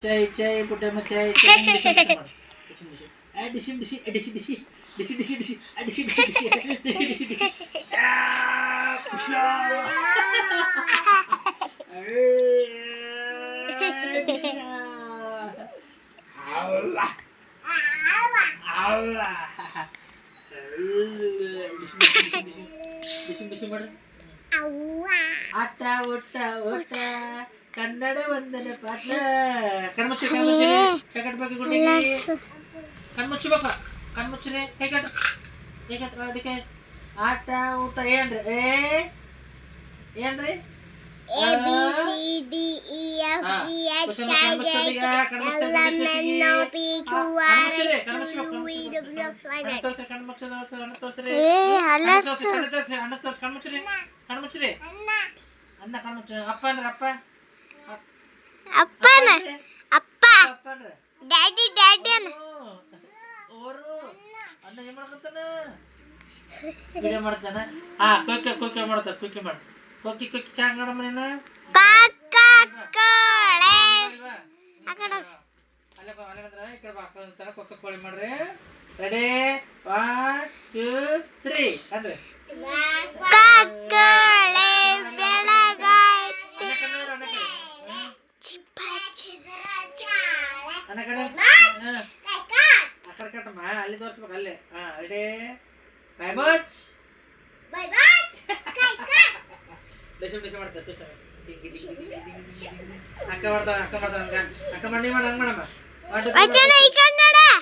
Cai cai kuda mencai cai disi disi eh disi disi eh disi disi disi disi disi eh disi disi disi disi disi disi siap siap Allah Allah Allah Allah Ata, ota, ota. ಡಿಶಿ ವಂದನ ಪಾಠ ಕಣ್ಮುಚ್ಚಿ ಊಟ ಕನ್ನಡ ವಂದನೆ ಪಾಠ ಕಣ್ಮುಚ್ಚಿ ಕಣ್ಮುಚ್ಚಿ ಕೈಕಟ್ ಬಗ್ಗೆ ಗುಂಡಿಗೆ ಹೇಗಟ ಕಣ್ಮುಚ್ಚ್ರಿ ಕೈಕಟ್ ಕೈಕಟ್ ಅದಕ್ಕೆ ಆಟ ಊಟ ಏನ್ರಿ ಏ ಏನ್ರಿ A B C D E F ಹಾ. G H question I J ಕಣ್ಮುಚ್ಚೋದೀಗ, K ಕಣ್ಮುಚ್ಚೋದು L M ಖುಷಿಗೆ. N O P Q ಹಾ, R ಕಣ್ಮುಚ್ಚ್ರಿ, S ಕಣ್ಮುಚ್ಚ್ಬೇಕು, T U V W X Y Z. ತೋರ್ಸ್ರಿ ಕಣ್ಣು ಮುಚ್ಚೋದು ಅಣ್ಣ ತೋರ್ಸ್ರಿ ಏ ಕಣ್ಣು ಹಲಸು ತೋರ್ಸ್ರಿ ಕಣ್ಣು ತೋರ್ಸ್ರಿ ಅಣ್ಣ ತೋರ್ಸಿ ಕಣ್ಣು ಮುಚ್ಚ್ರಿ ಕಣ್ಣು ಮುಚ್ಚ್ರಿ ಅನ್ನ ಕಣ್ಣು ಮುಚ್ಚು ಅಪ್ಪ ಅಂದ್ರೆ ಅಪ್ಪ ಅಪ್ಪನ. ಅಪ್ಪ ಅಪ್ಪ. ಅಂದ್ರೆ ಡ್ಯಾಡಿ ಡ್ಯಾಡಿ ಅನ್ನ. ಏನ್ ಮಾಡ್ಕೊತಾನ? ವಿಡಿಯೋ ಮಾಡ್ತಾನ? ಹಾ ಕೊಕ್ಕೆ ಕೊಕ್ಕೆ ಮಾಡ್ತಾ ಕೊಕ್ಕೆ ಮಾಡ ಕೊಕ್ಕಿ ಕೊಕ್ಕಿ ಚಾ ಮಾಡಮ್ಮ ನೀನು? ಕಾಕ ಕೋಳೆ. ಅಲ್ವಾ? ಆ ಕಡೆ ಅಲ್ಲೇ ಬಾ, ಅಲ್ಲೇ ಬಂದ್ರ ಈ ಕಡೆ ಬಾ ಅಂತಾನ ಕೊಕ್ಕ ಕೋಳಿ ಮಾಡ್ರಿ. ರೆಡಿ ಒನ್ ಟೂ ತ್ರೀ ಅನ್ರಿ ಅಣ್ಣ ಕಡೆ ಹಾ. ಆ ಕಡೆ ಕಟ್ಟಮ್ಮ ಅಲ್ಲಿ ತೋರಿಸ್ಬೇಕು ಅಲ್ಲೇ ಹಾ ready by much dish dish ಮಾಡ್ತಾರೆ dish dinghy dinghy dinghy dinghy dinghy dinghy. ಅಕ್ಕ ಮಾಡ್ತಾಳ ಅಕ್ಕ ಮಾಡ್ತಾಳ ಹಂಗ ಅಕ್ಕ ಮಾಡಿ ಮಾಡಿ ಹಂಗ ಮಾಡಮ್ಮ One, two, three, ವಚನ ಈ ಕಡೆ ನೋಡ ಹಾ,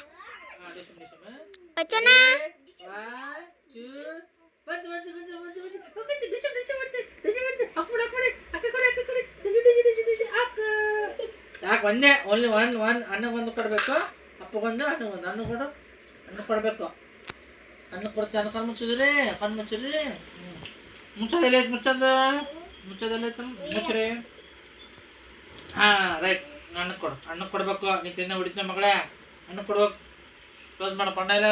ಡಿಶ್ ಡಿಶ್ ಹಾ. ವಚನ One, two, ಬಂತು, ಬಂತು, ಬಂತು, ಬಂತು, ಬಂತು. ಹೋಗುತ್ತೆ, ಡಿಶ್ ಡಿಶ್ ಬಂತು, ಡಿಶ್ ಬಂತು. ಅಕ್ಕ ಒಂದೇ ಒಲ್ಲಿ ಒನ್ ಒನ್ ಅಣ್ಣಗೊಂದು ಕೊಡಬೇಕು. ಅಪ್ಪಗೊಂದು ಅಣ್ಣಗೊಂದು ಅಣ್ಣ ಕೊಡು. ಅಣ್ಣ ಕೊಡಬೇಕು. ಅಣ್ಣ ಕೊಡ್ತೆ, ಅನ್ನ ಕಣ್ಣು ಮುಚ್ಚಿದ್ರಿ ಕಣ್ಣು ಮುಚ್ಚಿದ್ರಿ. ಹ್ಞೂ ಮುಚ್ಚೋದೆಲ್ಲ ಐತೆ ಮುಚ್ಚೋದು? ಮುಚ್ಚೋದೆಲ್ಲ ಐತೆ ಮುಚ್ಚಿರಿ. ಹಾಂ, ರೈಟ್. ಅಣ್ಣ ಕೊಡು. ಅಣ್ಣ ಕೊಡಬೇಕು. ನೀ ತಿನ್ನ ಹೊಡಿತ ಮಗಳೇ. ಅಣ್ಣ ಕೊಡ್ಬೇಕು. ಕ್ಲೋಸ್ ಮಾಡಪ್ಪ ಅಣ್ಣ ಇಲ್ಲ?